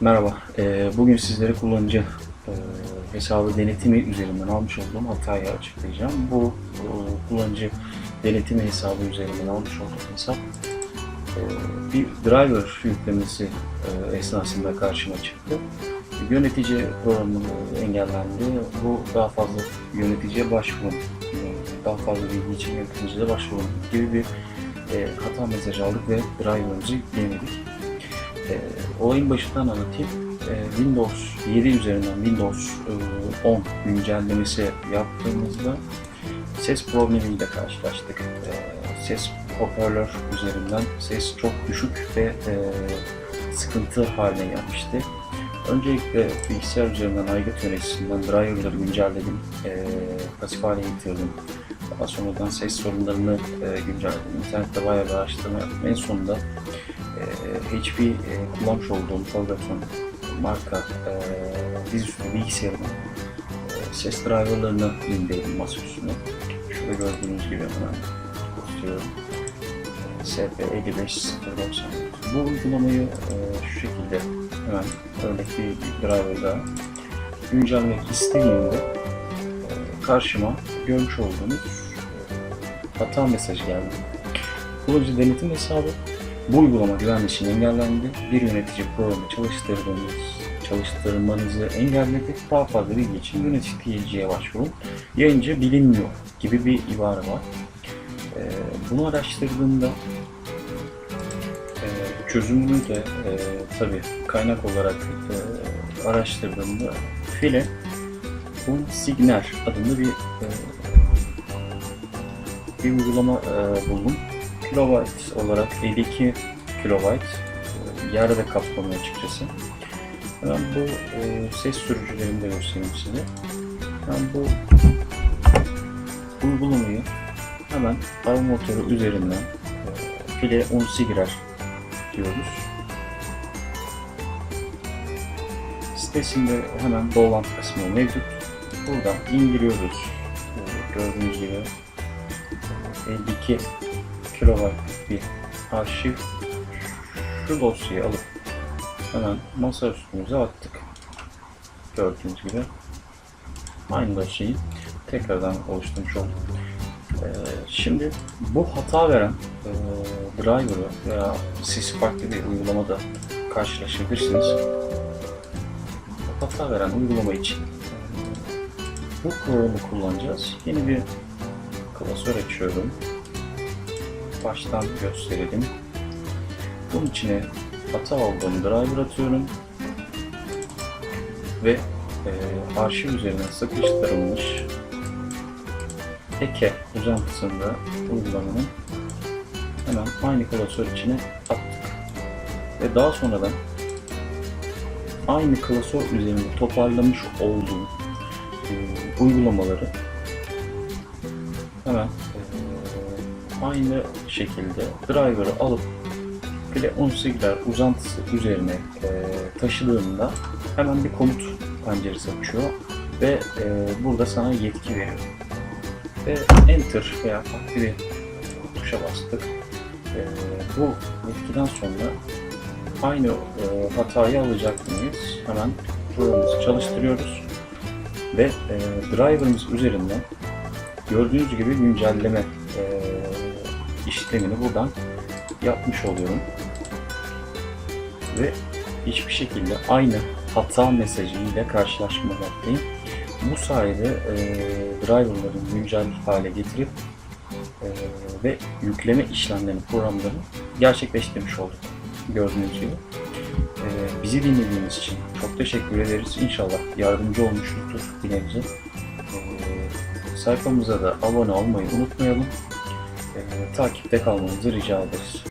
Merhaba, Ee, bugün sizlere kullanıcı e, hesabı denetimi üzerinden almış olduğum hatayı açıklayacağım. Bu e, kullanıcı denetimi hesabı üzerinden almış olduğum hesap e, bir driver yüklemesi esnasında karşıma çıktı. Yönetici programı engellendi. Bu daha fazla yöneticiye başvurun, daha fazla bilgi için yöneticide başvurun gibi bir hata mesajı aldık ve driver'ımızı yükleyemedik. E, olayın başından anlatayım. E, Windows 7 üzerinden Windows e, 10 güncellemesi yaptığımızda ses problemiyle karşılaştık. E, ses hoparlör üzerinden ses çok düşük ve e, sıkıntı haline gelmişti. Öncelikle bilgisayar üzerinden aygıt yöneticisinden driverları güncelledim, e, pasif hale getirdim. Daha sonradan ses sorunlarını e, güncelledim. İnternette bayağı bir araştırma yaptım. En sonunda e, HP e, kullanmış olduğum Polygon marka e, dizüstü bilgisayarımın e, ses driverlarını indirdim masa üstüne. Şurada gördüğünüz gibi hemen gösteriyorum. SP55090 Bu uygulamayı e, şu şekilde hemen örnek bir driverda güncellemek istediğimde e, karşıma görmüş olduğunuz e, hata mesajı geldi. Kullanıcı denetim hesabı bu uygulama güvenliği için engellendi. Bir yönetici programı çalıştırdığınız, çalıştırmanızı engelledi. Daha fazla bilgi için yöneticiye başvurun. Yayıncı bilinmiyor gibi bir ibare var. Ee, bunu araştırdığımda e, çözümünü de e, tabi kaynak olarak e, araştırdığımda file Unsigner adında bir e, bir uygulama e, buldum kilobayt olarak 52 kilobayt e, ve kaplamıyor açıkçası. Ben bu e, ses sürücülerini de göstereyim size. Ben bu uygulamayı hemen arama motoru üzerinden e, file unsigrer diyoruz. Sitesinde hemen bağlantı kısmı mevcut. Buradan indiriyoruz. Gördüğünüz gibi 52 kilobaytlık bir arşiv şu dosyayı alıp hemen masa üstümüze attık. Gördüğünüz gibi aynı dosyayı tekrardan oluşturmuş olduk. Ee, şimdi bu hata veren e, driver'ı veya siz farklı bir uygulamada karşılaşabilirsiniz. Hata veren uygulama için bu programı kullanacağız. Yeni bir klasör açıyorum baştan gösterelim. Bunun içine hata olduğum driver atıyorum ve e, arşiv üzerine sıkıştırılmış eke uzantısında uygulamanın hemen aynı klasör içine attık. Ve daha sonradan aynı klasör üzerinde toparlamış olduğum e, uygulamaları hemen aynı şekilde driver'ı alıp bile unsigler uzantısı üzerine e, taşıdığında hemen bir komut penceresi açıyor ve e, burada sana yetki veriyor. Ve enter veya farklı bir tuşa bastık. E, bu yetkiden sonra aynı e, hatayı alacak mıyız? Hemen programımızı çalıştırıyoruz ve e, driver'ımız üzerinden gördüğünüz gibi güncelleme e, işlemini buradan yapmış oluyorum. Ve hiçbir şekilde aynı hata mesajı ile karşılaşmamaktayım. Bu sayede e, driverların güncel hale getirip e, ve yükleme işlemlerini, programlarını gerçekleştirmiş olduk. Gördüğünüz gibi. E, bizi dinlediğiniz için çok teşekkür ederiz. İnşallah yardımcı olmuşuzdur bilenize. E, sayfamıza da abone olmayı unutmayalım. E, takipte kalmanızı rica ederiz.